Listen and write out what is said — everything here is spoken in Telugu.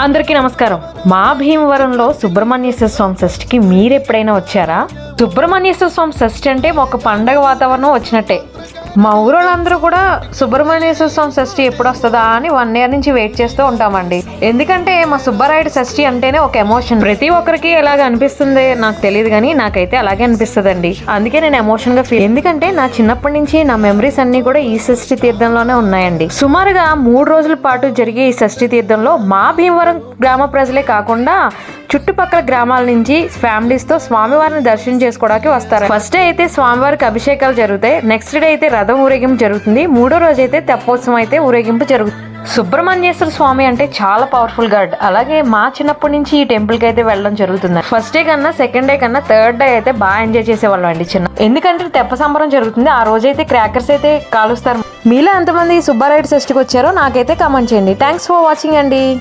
అందరికీ నమస్కారం. మా భీమవరంలో సుబ్రహ్మణ్యేశ్వర స్వామి షష్ఠికి మీరు ఎప్పుడైనా వచ్చారా? సుబ్రహ్మణ్యేశ్వర స్వామి షష్ఠి అంటే ఒక పండగ వాతావరణం వచ్చినట్టే. మా ఊరోళ్ళందరూ కూడా సుబ్రహ్మణ్యేశ్వర స్వామి షష్ఠి ఎప్పుడు వస్తుందా అని వన్ ఇయర్ నుంచి వెయిట్ చేస్తూ ఉంటామండి. ఎందుకంటే మా సుబ్బారాయుడు షష్ఠి అంటేనే ఒక ఎమోషన్ ప్రతి ఒక్కరికి ఎలాగ అనిపిస్తుంది నాకు తెలియదు కానీ నాకైతే అలాగే అనిపిస్తుందండి. అందుకే నేను ఎమోషన్గా ఫీల్ ఎందుకంటే నా చిన్నప్పటి నుంచి నా మెమరీస్ అన్ని కూడా ఈ షష్ఠి తీర్థంలోనే ఉన్నాయండి. సుమారుగా మూడు రోజుల పాటు జరిగే ఈ షష్ఠి తీర్థంలో మా భీమవరం గ్రామ ప్రజలే కాకుండా చుట్టుపక్కల గ్రామాల నుంచి ఫ్యామిలీస్తో స్వామివారిని దర్శనం చేసుకోవడానికి వస్తారు. ఫస్ట్ డే అయితే స్వామివారికి అభిషేకాలు జరుగుతాయి. నెక్స్ట్ డే అయితే రథం ఊరేగింపు జరుగుతుంది. మూడో రోజు అయితే తెప్పోత్సవం అయితే ఊరేగింపు జరుగుతుంది సుబ్రహ్మణ్యేశ్వర స్వామి అంటే చాలా పవర్ఫుల్ గాడ్ అలాగే మా చిన్నప్పటి నుంచి ఈ టెంపుల్కి అయితే వెళ్ళడం జరుగుతుంది. ఫస్ట్ డే కన్నా సెకండ్ డే కన్నా థర్డ్ డే అయితే బాగా ఎంజాయ్ చేసేవాళ్ళం అండి చిన్న. ఎందుకంటే తెప్ప సంబరం జరుగుతుంది. ఆ రోజు అయితే క్రాకర్స్ అయితే కాలుస్తారు. మీలో ఎంతమంది సుబ్బారాయుడు షష్టికి వచ్చారో నాకైతే కామెంట్ చేయండి. థ్యాంక్స్ ఫర్ వాచింగ్ అండి.